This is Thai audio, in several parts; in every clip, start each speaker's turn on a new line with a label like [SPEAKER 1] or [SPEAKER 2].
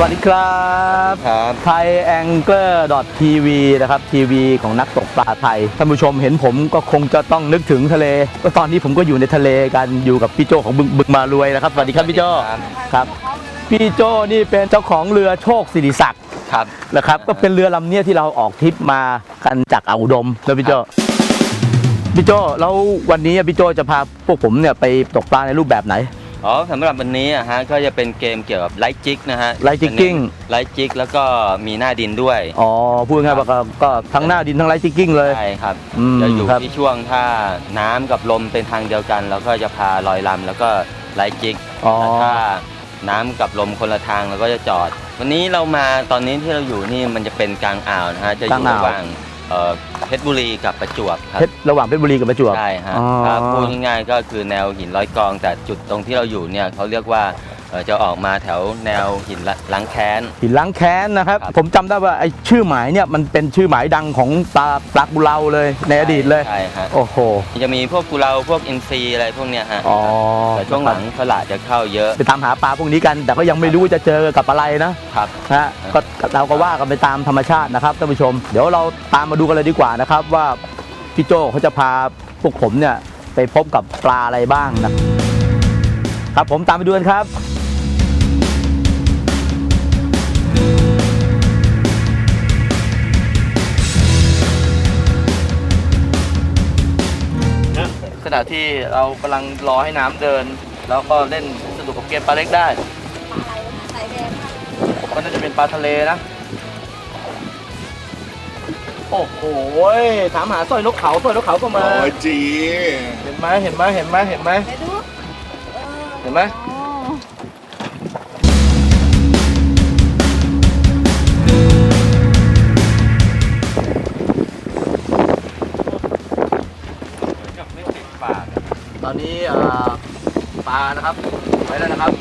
[SPEAKER 1] วัสดีครับ
[SPEAKER 2] ครับ
[SPEAKER 1] ไทยแองเกอร์ดอททีวีนะครับทีวีของนักตกปลาไทยท่านผู้ชมเห็นผมก็คงจะต้องนึกถึงทะเลก็ตอนนี้ผมก็อยู่ในทะเลกันอยู่กับพี่โจของบึงบึงมารวยนะครับสวัสดีครับพี่โจ
[SPEAKER 2] ครับ
[SPEAKER 1] ครับพี่โจนี่เป็นเจ้าของเรือโชคสิริศักดิ์
[SPEAKER 2] ครับ
[SPEAKER 1] นะครับ ก็เป็นเรือลำเนี้ยที่เราออกทริปมากันจากอ่าวอุดมแล้วพี่โจพี่โจแล้ววันนี้พี่โจจะพาพวกผมเนี่ยไปตกปลาในรูปแบบไหน
[SPEAKER 2] อ๋อสำหรับวันนี้อะฮะก็จะเป็นเกมเกี่ยวกับไลท์จิกนะฮะ
[SPEAKER 1] Light jigging
[SPEAKER 2] ไลท์จิกแล้วก็มีหน้าดินด้วย
[SPEAKER 1] อ๋อพูดง่ายๆว่าก็ก็ทั้งหน้าดินทั้งไลท์จิกกิ้งเลย
[SPEAKER 2] ใช่ครับ
[SPEAKER 1] อืม
[SPEAKER 2] จะอยู่
[SPEAKER 1] ครับ
[SPEAKER 2] ที่ช่วงถ้าน้ำกับลมเป็นทางเดียวกัน แล้วก็จะพาลอยลำแล้วก็ไลท์จิก
[SPEAKER 1] อ๋อ
[SPEAKER 2] แต่ถ้าน้ำกับลมคนละทางเราก็จะจอด วันนี้เรามาตอนนี้ที่เราอยู่นี่มันจะเป็นกลางอ่าวนะฮะจะอยู่
[SPEAKER 1] กลางอ่าว
[SPEAKER 2] ระหว่าง เอ่อเพชรบุรีกับประจวบครับ
[SPEAKER 1] เพชรระหว่างเพชรบุรีกับประจวบ
[SPEAKER 2] ใช่ฮะ
[SPEAKER 1] อ๋อ
[SPEAKER 2] ถ้าพูดง่ายๆก็คือแนวหินร้อยกองแต่จุดตรงที่เราอยู่เนี่ยเขาเรียกว่าเอ่อ จะออกมาแถวแนวหินละล้างแค้น
[SPEAKER 1] หินล้างแค้นนะครับ
[SPEAKER 2] ครับ
[SPEAKER 1] ผมจำได้ว่าไอ้ชื่อหมายเนี่ยมันเป็นชื่อหมายดังของปลาปลากุเลาเลยในอดีตเลย
[SPEAKER 2] ใช่ฮะ
[SPEAKER 1] โอ้โห
[SPEAKER 2] จะมีพวกกุเลาพวกอินทรีอะไรพวกเนี้ยฮะ
[SPEAKER 1] อ๋อ
[SPEAKER 2] แต่ช่วงหลังสละจะเข้าเยอะ
[SPEAKER 1] ไปตามหาปลาพวกนี้กัน แต่ก็ยังไม่รู้ว่าจะเจอกับอะไรนะครับ นะฮะก็เราก็ว่ากันไปตามธรรมชาตินะครับท่านผู้ชม เดี๋ยวเราตามมาดูกันเลยดีกว่านะครับว่าพี่โจเขาจะพาพวกผมเนี่ยไปพบกับปลาอะไรบ้างนะครับผมตามไปดูกันครับ ณะที่เรากำลังรอให้น้ำเดิน แล้วก็เล่นสนุกกับเกมปลาเล็กได้ก็น่าจะเป็นปลาทะเลนะ โอ้โหถามหาสร้อยนกเขาสร้อยนกเขาก็มา
[SPEAKER 3] โอ้ยจี
[SPEAKER 1] เห็นไหมเห็นไหมเห็นไหมเห็นไหมเห็นไหมตอ นนี้อ่าปลานะครับไปแล้วนะครับ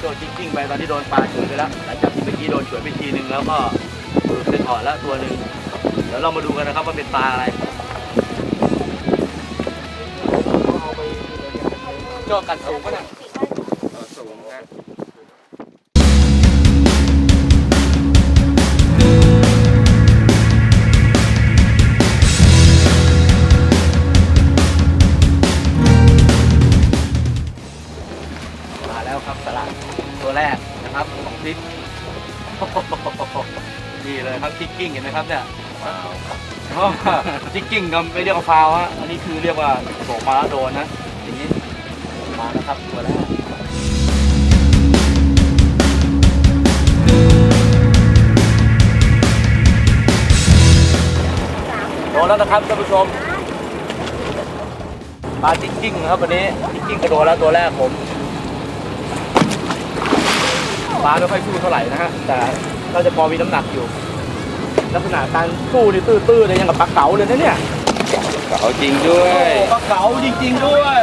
[SPEAKER 1] โดนจริงๆไปตอนที่โดนปลาฉวยไปแล้วหลังจากที่เมื่อกี้โดนฉวยไปทีนึงแล้วก็หลุดไปก่อนแล้วตัวหนึ่งเดี๋ยวเรามาดูกันนะครับว่าเป็นปลาอะไรโจกันสูงปะเนี่ยิกกิ้งก็ไม่เรียกว่าฟาวฮะอันนี้คือเรียกว่าโบกมาแล้วโดนนะอย่างนี้มาแล้วครับตัวแรกโดนแล้วนะครับท่านผู้ชมปลาจิกกิ้งนะครับวันนี้จิกกิ้งกระโดดแล้วตัวแรกผมปลาไม่ค่อยสู้เท่าไหร่นะฮะแต่ก็จะพอมีน้ำหนักอยู่ ลักษณะการสู้นี่ตื้อๆเลยยังกับปลาเก๋าเลยนะเนี่ย
[SPEAKER 2] เขาจริงด้วย
[SPEAKER 1] ปลาเก๋าจริง ๆด้วย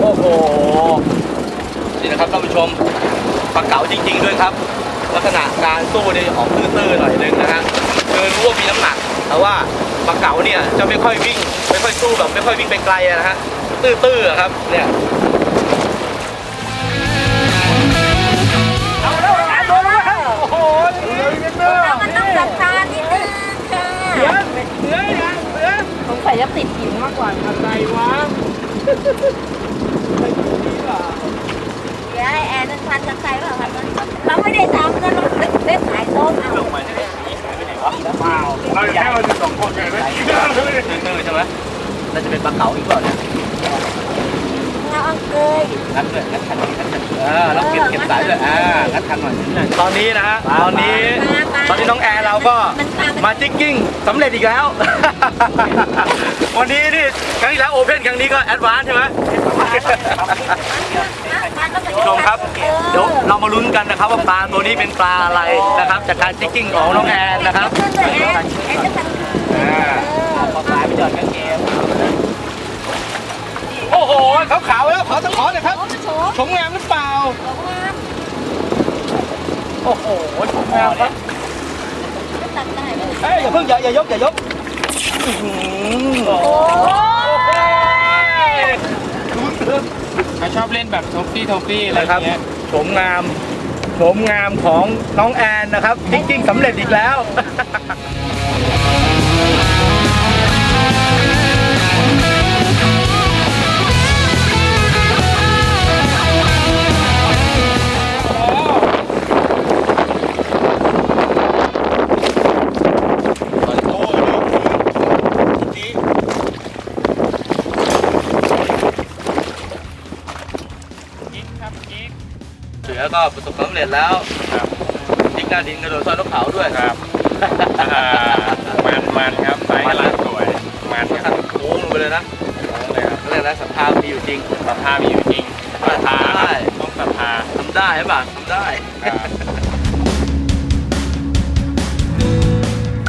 [SPEAKER 1] โอ้โห นี่นะครับท่านผู้ชมปลาเก๋าจริง ๆ ด้วยครับ ลักษณะการสู้นี่ออกตื้อๆหน่อยนึงนะฮะคือรู้ว่ามีน้ำหนัก แต่ว่าปลาเก๋าเนี่ยจะไม่ค่อยวิ่ง ไม่ค่อยสู้แบบไม่ค่อยวิ่งไปไกลอะนะฮะตื้อๆอะครับเนี่ย สงสั
[SPEAKER 4] ยจะติดหินมากกว่า
[SPEAKER 1] อะไรวะไม่ถูกนี่หรอ
[SPEAKER 4] เดี๋ยวไอ้แอนนั่นพันกันใส่เปล่าพันกันเราไม่ได้ทำนะเราเล่นขายส้มเอา
[SPEAKER 1] ลงมาจะได้หนีหายไปไหนวะเปล่า
[SPEAKER 3] เราแค่วันสองคนไงไหม
[SPEAKER 1] ตื้อๆใช่ไหมน่าจะเป็นปลาเก๋าอีกเปล่าเนี่ย
[SPEAKER 4] เราเอาเกย
[SPEAKER 1] งัดเลยงัดคันงัดคันอ่าแล้วเก็บเก็บสายเลยอ่างัดคันหน่อย ตอนนี้นะฮะตอนนี้ตอนนี้น้องแอร์เราก็
[SPEAKER 4] มา
[SPEAKER 1] จิกกิ้งสำเร็จอีกแล้ว วันนี้นี่ครั้งที่แล้วโอเพนครั้งนี้ก็แอดวานซ์ใช่ไหมผู้ชมครับเดี๋ยวเรามาลุ้นกันนะครับว่าปลาตัวนี้เป็นปลาอะไรนะครับ จากการจิกกิ้งของน้องแอนนะครับ
[SPEAKER 4] เออนจะทำ
[SPEAKER 1] อ่าพอปลาไปจอดกันเกมโอ้โหขาวขาวๆแล้วขอต้องขอหน่อยครับ
[SPEAKER 4] โอ้โห
[SPEAKER 1] ชมงามหรือเปล่า
[SPEAKER 4] สวยงาม
[SPEAKER 1] โอ้โหชมงามครับ
[SPEAKER 4] ไม่ตัดได้เลย
[SPEAKER 1] เอ้ยอย่าเพิ่งอย่าอย่ายกอย่ายกอื้อหือโอ้โหลุ้นเถอะ
[SPEAKER 3] เขาชอบเล่นแบบทอฟฟี่ทอฟฟี่อะไรอ
[SPEAKER 1] นะครับ
[SPEAKER 3] ย่างเงี้ย
[SPEAKER 1] โฉมงามโฉมงามของน้องแอนนะครับจริงๆสำเร็จอีกแล้ว
[SPEAKER 3] ระ
[SPEAKER 1] สบความสำเร็จแล้ว
[SPEAKER 3] ครับ
[SPEAKER 1] จิกหน้าดินกระโดดซอยนกเขาด้วย
[SPEAKER 3] ครับอ่ามันมันครับไซส์กำลังสวยมันครับ
[SPEAKER 1] โค้งลงไปเลยนะ
[SPEAKER 3] เลยครับ
[SPEAKER 1] เขาเรียกนะศรัทธามีอยู่จริง
[SPEAKER 3] ศรัทธามีอยู่จริงศรัทธาครับต้องศรัทธา
[SPEAKER 1] ทำได้ใช่ป่ะทำได้
[SPEAKER 3] ครับ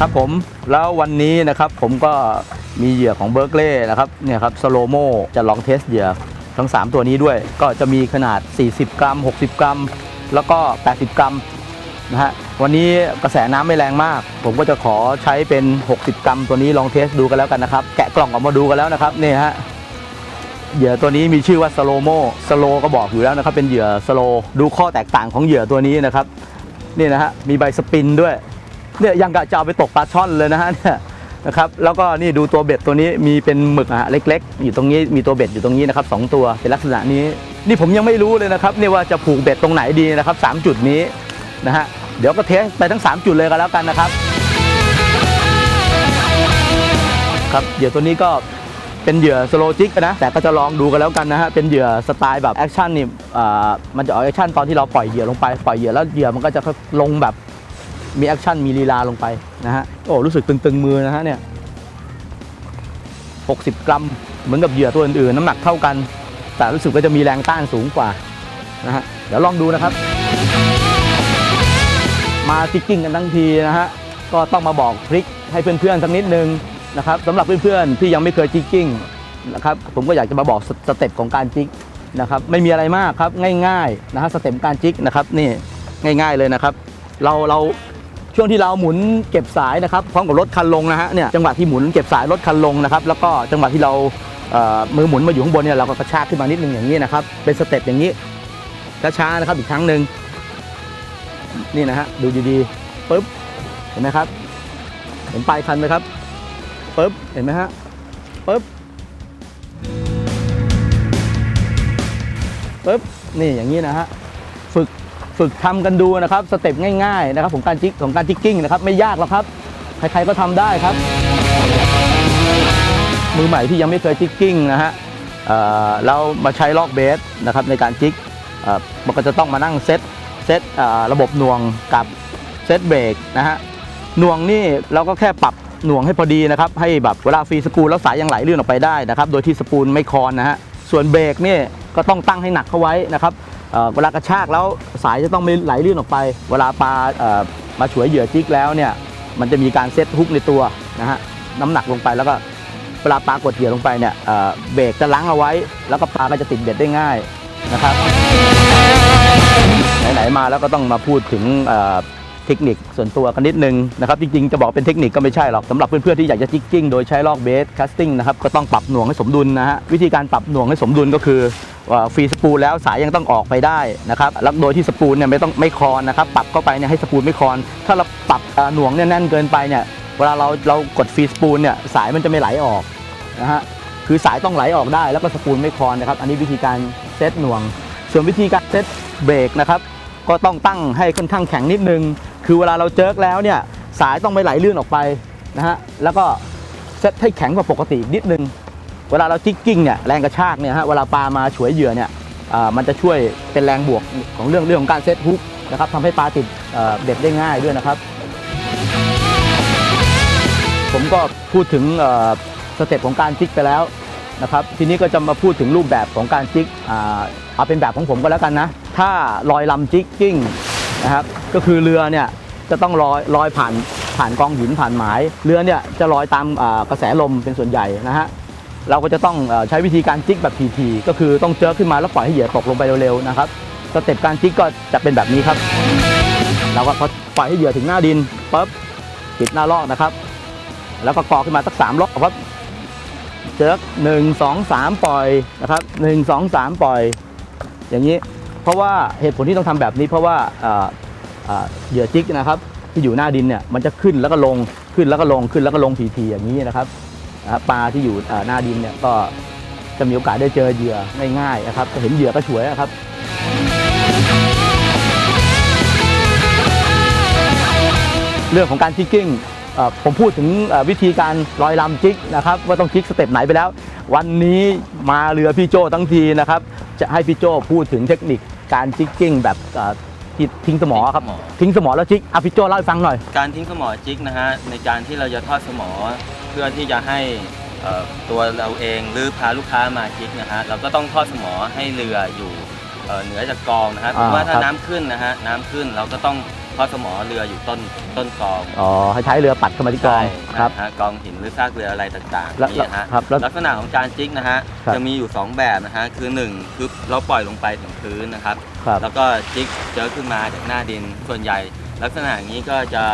[SPEAKER 1] ครับผมแล้ววันนี้นะครับผมก็มีเหยื่อของเบิร์กเล่นะครับเนี่ยครับสโลโมจะลองเทสเหยื่อทั้ง 3 ตัวนี้ด้วย ก็จะมีขนาด 40 กรัม 60 กรัม แล้วก็ 80 กรัมนะฮะวันนี้กระแสน้ำไม่แรงมาก ผมก็จะขอใช้เป็น 60 กรัม ตัวนี้ลองเทสดูกันแล้วกันนะครับ แกะกล่องออกมาดูกันแล้วนะครับนี่ฮะเหยื่อตัวนี้มีชื่อว่าสโลโมสโลก็บอกอยู่แล้วนะครับเป็นเหยื่อสโลดูข้อแตกต่างของเหยื่อตัวนี้นะครับนี่นะฮะมีใบสปินด้วยเนี่ยยังกะจะเอาไปตกปลาช่อนเลยนะฮะเนี่ยนะครับแล้วก็นี่ดูตัวเบ็ดตัวนี้มีเป็นหมึกอะฮะเล็ก ๆ อยู่ตรงนี้มีตัวเบ็ดอยู่ตรงนี้นะครับสองตัวเป็นลักษณะนี้ นี่ผมยังไม่รู้เลยนะครับเนี่ยว่าจะผูกเบ็ดตรงไหนดีนะครับสามจุดนี้นะฮะเดี๋ยวก็เทสไปทั้ง 3 จุดเลยกันแล้วกันนะครับ ครับเหยื่อตัวนี้ก็เป็นเหยื่อสโลจิกนะแต่ก็จะลองดูกันแล้วกันนะฮะเป็นเหยื่อสไตล์แบบแอคชั่นนี่อ่ามันจะออกแอคชั่นตอนที่เราปล่อยเหยื่อลงไปปล่อยเหยื่อแล้วเหยื่อมันก็จะลงแบบมีแอคชั่นมีลีลาลงไปนะฮะโอ้รู้สึกตึงๆมือนะฮะเนี่ย60 กรัม เหมือนกับเหยื่อตัวอื่นๆน้ำหนักเท่ากัน แต่รู้สึกว่าจะมีแรงต้านสูงกว่านะฮะเดี๋ยวลองดูนะครับ มาจิกกิ้งกันทั้งทีนะฮะก็ต้องมาบอกทริคให้เพื่อนๆสักนิดนึงนะครับสำหรับเพื่อนๆที่ยังไม่เคยจิกกิ้งนะครับผมก็อยากจะมาบอกสสเต็ปของการจิกนะครับไม่มีอะไรมากครับง่ายๆนะฮะสเต็ปการจิกนะครับนี่ง่าย ๆเลยนะครับ เราเราช่วงที่เราหมุนเก็บสายนะครับพร้อมกับรถคันลงนะฮะเนี่ยจังหวะที่หมุนเก็บสายรถคันลงนะครับแล้วก็จังหวะที่เรา มือหมุนมาอยู่ข้างบนเนี่ยเราก็กระชากขึ้นมานิดนึงอย่างนี้นะครับ เป็นสเต็ปอย่างนี้ช้าๆนะครับอีกครั้งหนึ่งนี่นะฮะดูดีๆปึ๊บเห็นไหมครับ เห็นปลายคันไหมครับปึ๊บเห็นไหมฮะปึ๊บปึ๊บนี่อย่างนี้นะฮะฝึกฝึกทำกันดูนะครับ สเต็ปง่ายๆนะครับของการจิกของการจิกกิ้งนะครับ ไม่ยากหรอกครับ ใครๆก็ทำได้ครับ มือใหม่ที่ยังไม่เคยจิกกิ้งนะฮะเรามาใช้ลอกเบสนะครับในการจิกมันก็จะต้องมานั่งเซตเซตระบบหน่วงกับเซตเบรกนะฮะหน่วงนี่เราก็แค่ปรับหน่วงให้พอดีนะครับให้แบบเวลาฟรีสกรูแล้วสายยังไหลลื่นออกไปได้นะครับโดยที่สปูลไม่คอนนะฮะส่วนเบรกนี่ก็ต้องตั้งให้หนักเข้าไว้นะครับเวลากระชากแล้วสายจะต้องไม่ไหลลื่นออกไป เวลาปลามาฉวยเหยื่อจิกแล้วเนี่ยมันจะมีการเซตฮุกในตัวนะฮะน้ำหนักลงไปแล้วก็ เวลาปลากดเหยื่อลงไปเนี่ยเอ่อเบรกจะล้างเอาไว้ แล้วก็ปลาก็จะติดเบ็ดได้ง่ายนะครับ ไหนๆมาแล้วก็ต้องมาพูดถึงเอ่อเทคนิคส่วนตัวกันนิดนึงนะครับจริงๆจะบอกเป็นเทคนิคก็ไม่ใช่หรอกสำหรับเพื่อนๆที่อยากจะจิกกิ้งโดยใช้ลอกเบสคัสติ้งนะครับก็ต้องปรับหน่วงให้สมดุลนะฮะวิธีการปรับหน่วงให้สมดุลก็คือฟรีสปูลแล้วสายยังต้องออกไปได้นะครับแล้วโดยที่สปูลเนี่ยไม่ต้องไม่คลอนนะครับปรับเข้าไปเนี่ยให้สปูลไม่คลอน ถ้าเราปรับเอ่อหน่วงเนี่ยแน่นเกินไปเนี่ย เวลาเราเรากดฟรีสปูลเนี่ยสายมันจะไม่ไหลออกนะฮะคือสายต้องไหลออกได้แล้วก็สปูลไม่คลอนนะครับ อันนี้วิธีการเซตหน่วง ส่วนวิธีการเซตเบรกนะครับ ก็ต้องตั้งให้ค่อนข้างแข็งนิดนึง คือเวลาเราเจิกแล้วเนี่ยสายต้องไม่ไหลลื่นออกไปนะฮะแล้วก็เซตให้แข็งกว่าปกตินิดนึง เวลาเราจิกกิ้งเนี่ยแรงกระชากเนี่ยฮะเวลาปลามาฉวยเหยื่อเนี่ยมันจะช่วยเป็นแรงบวกของเรื่องเรื่องของการเซตฮุกนะครับทำให้ปลาติดเอ่อเบ็ดได้ง่ายด้วยนะครับ ผมก็พูดถึงสเต็ปของการจิกไปแล้วนะครับทีนี้ก็จะมาพูดถึงรูปแบบของการจิกเอาเป็นแบบของผมก็แล้วกันนะ ถ้าลอยลำจิกกิ้งนะครับก็คือเรือเนี่ยจะต้องลอยลอยผ่านผ่านกองหินผ่านหมายเรือเนี่ยจะลอยตามกระแสลมเป็นส่วนใหญ่นะฮะเราก็จะต้องใช้วิธีการจิกแบบทีๆก็คือต้องเจอขึ้นมาแล้วปล่อยให้เหยื่อตกลงไปเร็วๆนะครับสเต็ปการจิกก็จะเป็นแบบนี้ครับเราก็พอปล่อยให้เหยื่อถึงหน้าดินปุ๊บปิดหน้าลอกนะครับ แล้วก็กอขึ้นมาสักสามรอบครับเจอหนึ่งสองสามปล่อยนะครับหนึ่งสองสามปล่อย อย่างนี้ เพราะว่าเหตุผลที่ต้องทำแบบนี้ เพราะว่าอ่าอ่าเหยื่อจิกนะครับ ที่อยู่หน้าดินเนี่ยมันจะขึ้นแล้วก็ลงขึ้นแล้วก็ลงขึ้นแล้วก็ลงทีๆอย่างนี้นะครับปลาที่อยู่หน้าดินเนี่ยก็จะมีโอกาสได้เจอเหยื่อง่ายๆนะครับจะเห็นเหยื่อก็ฉวยนะครับเรื่องของการจิกกิ้ง ผมพูดถึงเอ่อวิธีการลอยลำจิกนะครับว่าต้องจิกสเต็ปไหนไปแล้ว วันนี้มาเรือพี่โจทั้งทีนะครับ จะให้พี่โจพูดถึงเทคนิคการจิกกิ้งแบบเอ่อที่ทิ้งสมอครับทิ้งสมอแล้วจิกอะพี่โจเล่าให้ฟังหน่อย
[SPEAKER 2] การทิ้งสมอจิกนะฮะในการที่เราจะทอดสมอเพื่อที่จะให้เอ่อตัวเราเองหรือพาลูกค้ามาจิกนะฮะเราก็ต้องทอดสมอให้เรืออยู่เอ่อเหนือจากกองนะฮะ
[SPEAKER 1] อ่า
[SPEAKER 2] ว่าถ้า
[SPEAKER 1] ครับ
[SPEAKER 2] น้ำขึ้นนะฮะน้ำขึ้นเราก็ต้อง ทอดสมอเรืออยู่ต้นต้นกอง
[SPEAKER 1] อ๋อให้ใช้เรือปัดเข้ามาที่กอง
[SPEAKER 2] ใช่
[SPEAKER 1] ครับ
[SPEAKER 2] นะฮะกองหินหรือซากเรืออะไรต่างๆ
[SPEAKER 1] แล้ว
[SPEAKER 2] นี่นะฮะ
[SPEAKER 1] ครับแล้ว
[SPEAKER 2] ลักษณะของการจิกนะฮะ
[SPEAKER 1] ครับ
[SPEAKER 2] จะมีอยู่สองแบบนะฮะคือหนึ่งคือเราปล่อยลงไปถึงพื้นนะครับ
[SPEAKER 1] ครับ
[SPEAKER 2] แล้วก็จิกเจอขึ้นมาจากหน้าดินส่วนใหญ่ ลักษณะอย่างนี้ก็จะ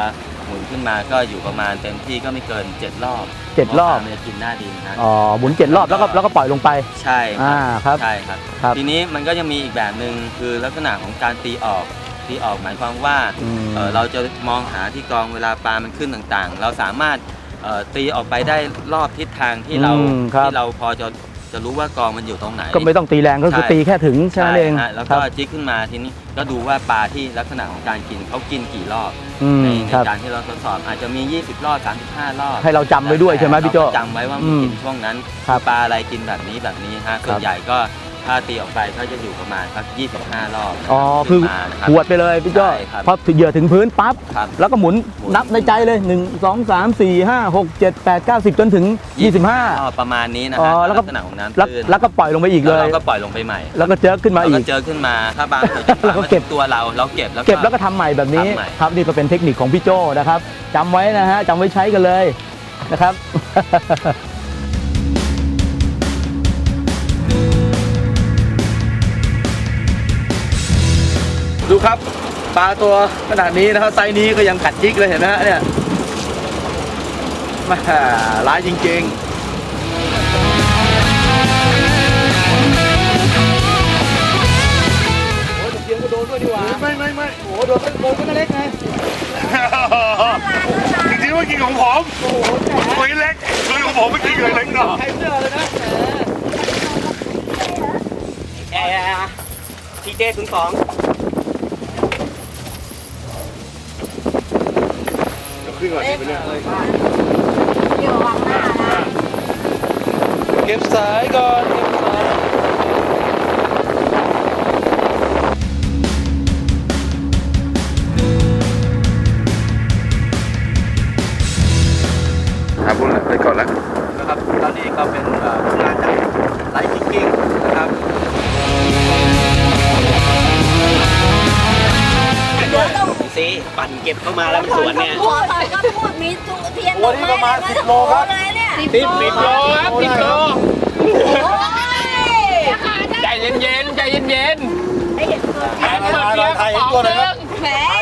[SPEAKER 2] หมุนขึ้นมาก็อยู่ประมาณเต็มที่ก็ไม่เกิน 7 รอบ
[SPEAKER 1] เจ็ดรอบ
[SPEAKER 2] พาะว่ามันจะกินหน้าดินนะ
[SPEAKER 1] อ๋อหมุนเจ็ดรอบแล้วก็แล้วก็ปล่อยลงไป
[SPEAKER 2] ใช่ค
[SPEAKER 1] อ่า
[SPEAKER 2] รับ
[SPEAKER 1] ครับ
[SPEAKER 2] ใช่ครับ
[SPEAKER 1] ครับ
[SPEAKER 2] ทีนี้มันก็ยังมีอีกแบบหนึ่งคือลักษณะของการตีออก ตีออกหมายความว่า
[SPEAKER 1] อืม
[SPEAKER 2] เอ่อเราจะมองหาที่กองเวลาปลามันขึ้นต่างๆ เราสามารถเอ่อตีออกไปได้รอบทิศทางที่เรา
[SPEAKER 1] อืมครับ
[SPEAKER 2] ที่เราพอจะจะรู้ว่ากองมันอยู่ตรงไหน
[SPEAKER 1] ก็ไม่ต้องตีแรงก็คือ
[SPEAKER 2] ใช่
[SPEAKER 1] ตีแค่ถึงแค่นั้นเอง
[SPEAKER 2] ฮะแล้ว
[SPEAKER 1] ครั
[SPEAKER 2] ก็
[SPEAKER 1] บ
[SPEAKER 2] จิกขึ้นมาทีนี้ก็ดูว่าปลาที่ลักษณะของการกินเขากินกี่รอบ
[SPEAKER 1] อืม
[SPEAKER 2] ในใน
[SPEAKER 1] ครับ
[SPEAKER 2] การที่เราทดสอบอาจจะมี 20 รอบ 35 รอบ
[SPEAKER 1] ให้เราจำไว้ด้วยใช่ไหมพี่โจ
[SPEAKER 2] เราก็จำไว้ว่ามันกิน
[SPEAKER 1] อืม
[SPEAKER 2] ช่วงนั้น
[SPEAKER 1] ครับ
[SPEAKER 2] ปลาอะไรกินแบบนี้แบบนี้ฮะส่ว
[SPEAKER 1] ครั
[SPEAKER 2] น
[SPEAKER 1] บ
[SPEAKER 2] ใหญ่ก็ ถ้าตีออกไปก็จะอยู่ประมาณสัก25 รอบ
[SPEAKER 1] อ๋อคือ
[SPEAKER 2] ขึ้นมานะรับ
[SPEAKER 1] ขวดไปเลยพี่โจ
[SPEAKER 2] ใช่ครับ
[SPEAKER 1] พอเหยื่อถึงพื้นปั๊บ
[SPEAKER 2] ครับ
[SPEAKER 1] แล้วก็หมุน
[SPEAKER 2] หมุน
[SPEAKER 1] นับในใจเลย 1 2 3 4 5 6 7 8 9 10 จนถึง 25
[SPEAKER 2] อ๋อประมาณนี้นะ
[SPEAKER 1] อ๋
[SPEAKER 2] ฮะ
[SPEAKER 1] อแล้วก็
[SPEAKER 2] ลักษณะของน้ำ
[SPEAKER 1] แล้ว
[SPEAKER 2] ตื้น
[SPEAKER 1] แล้วก็ปล่อยลงไปอีกเล
[SPEAKER 2] แล้ว
[SPEAKER 1] ย
[SPEAKER 2] เราก็ปล่อยลงไปใหม่
[SPEAKER 1] แล้วก็เจอขึ้นมา
[SPEAKER 2] แล้ว
[SPEAKER 1] อี
[SPEAKER 2] ก็
[SPEAKER 1] ก
[SPEAKER 2] เจอขึ้นมาถ้าบางตัวจริง
[SPEAKER 1] แล้วก็เก็บ
[SPEAKER 2] ตัวเราเราเก็บแล้ว
[SPEAKER 1] เก็บแล้วก็ทำใหม่แบบนี้
[SPEAKER 2] ทำใหม่
[SPEAKER 1] ครับนี่ก็เป็นเทคนิคของพี่โจนะครับจำไว้นะฮะจำไว้ใช้กันเลยนะครับ ดูครับปลาตัวขนาดนี้นะครับไซส์นี้ก็ยังกัดจิกเลยเห็นไหมฮะเนี่ยแมาร้ายจริงๆโอ้ยเสียงก็โดนด้วยดีกว่า
[SPEAKER 3] ไม่ไม่ไม่
[SPEAKER 1] โอ้โหโดนโดนก็เล็กไง
[SPEAKER 3] จริงๆว่ากินของผมตัวเล็กตัวของผมไม่กินเลยเล็กเนาะ
[SPEAKER 1] ใครเสื้อเลยนะ
[SPEAKER 2] แอร์ทีเจถึงสอง
[SPEAKER 3] ขึ้นก่อนไปเนี่ย
[SPEAKER 4] เดี๋ยววางหน้านะ
[SPEAKER 1] เก็บสายก่อนเก็บสาย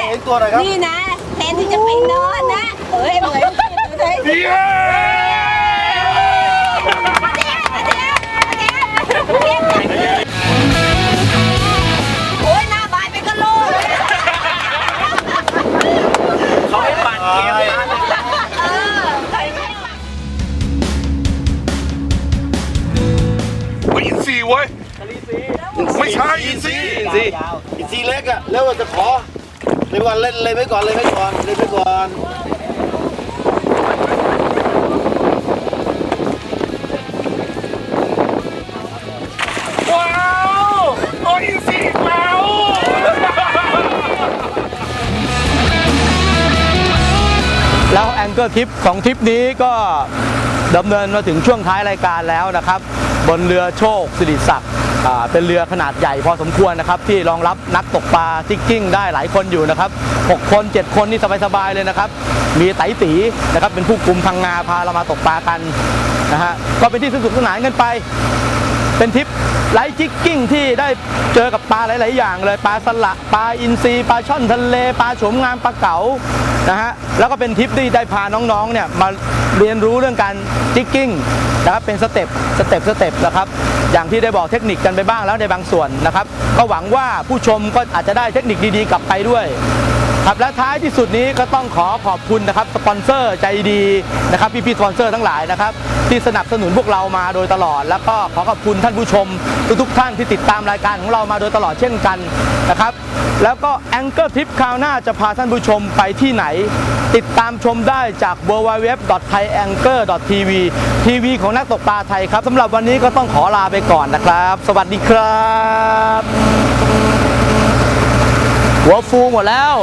[SPEAKER 1] เห็
[SPEAKER 4] นตัว
[SPEAKER 3] หน่อยครับนี่นะ
[SPEAKER 4] แทนที่จะไปนอนนะเอ้ยเหมือนเลย
[SPEAKER 3] เดี๋ยว
[SPEAKER 4] โอ้ยหน้าบานเป็นกะโหลกเลย
[SPEAKER 2] เขาให้ปั่นเก็บ
[SPEAKER 4] เออใครไม่
[SPEAKER 3] ไม่อินซีเว้ย ไม่ใช่อินซี
[SPEAKER 1] อินซี
[SPEAKER 5] อินซีเล็กอะแล้วจะขอ เล่นก่อนเล่นเล่นไว้ก่อนเล่นไว้ก่อนเล่นไว้ก่อน
[SPEAKER 3] ว้าวโอ้อินซีอีกแล้ว
[SPEAKER 1] แล้วแองเกิลทริปของทริปนี้ก็ดำเนินมาถึงช่วงท้ายรายการแล้วนะครับ บนเรือโชคสิริศักดิ์ เป็นเรือขนาดใหญ่พอสมควรนะครับ ที่รองรับนักตกปลาจิกกิ้งได้หลายคนอยู่นะครับ 6 คน 7 คนนี่สบายๆเลยนะครับ มีไตตีนะครับเป็นผู้คุมพังงาพาเรามาตกปลากันนะฮะก็เป็นที่สนุกสนานกันไป เป็นทริปไลท์จิกกิ้งที่ได้เจอกับปลาหลาย ๆ อย่างเลยปลาสละปลาอินทรีปลาช่อนทะเลปลาโฉมงามปลาเก๋านะฮะแล้วก็เป็นทริปที่ได้พาน้อง ๆ เนี่ยมาเรียนรู้เรื่องการจิกกิ้งนะครับเป็นสเต็ปสเต็ปสเต็ปนะครับอย่างที่ได้บอกเทคนิคกันไปบ้างแล้วในบางส่วนนะครับ ก็หวังว่าผู้ชมก็อาจจะได้เทคนิคดี ๆ กลับไปด้วย ครับและท้ายที่สุดนี้ก็ต้องขอขอบคุณนะครับสปอนเซอร์ใจดีนะครับพี่ๆสปอนเซอร์ทั้งหลายนะครับที่สนับสนุนพวกเรามาโดยตลอด แล้วก็ขอขอบคุณท่านผู้ชม ทุกๆท่านที่ติดตามรายการของเรามาโดยตลอดเช่นกันนะครับแล้วก็แองเกิลทิปคราวหน้าจะพาท่านผู้ชมไปที่ไหน ติดตามชมได้จาก w w w t h a i a n g l e r t v ทีวีของนักตกปลาไทยครับสำหรับวันนี้ก็ต้องขอลาไปก่อนนะครับ สวัสดีครับ หัวฟูหมดแล้ว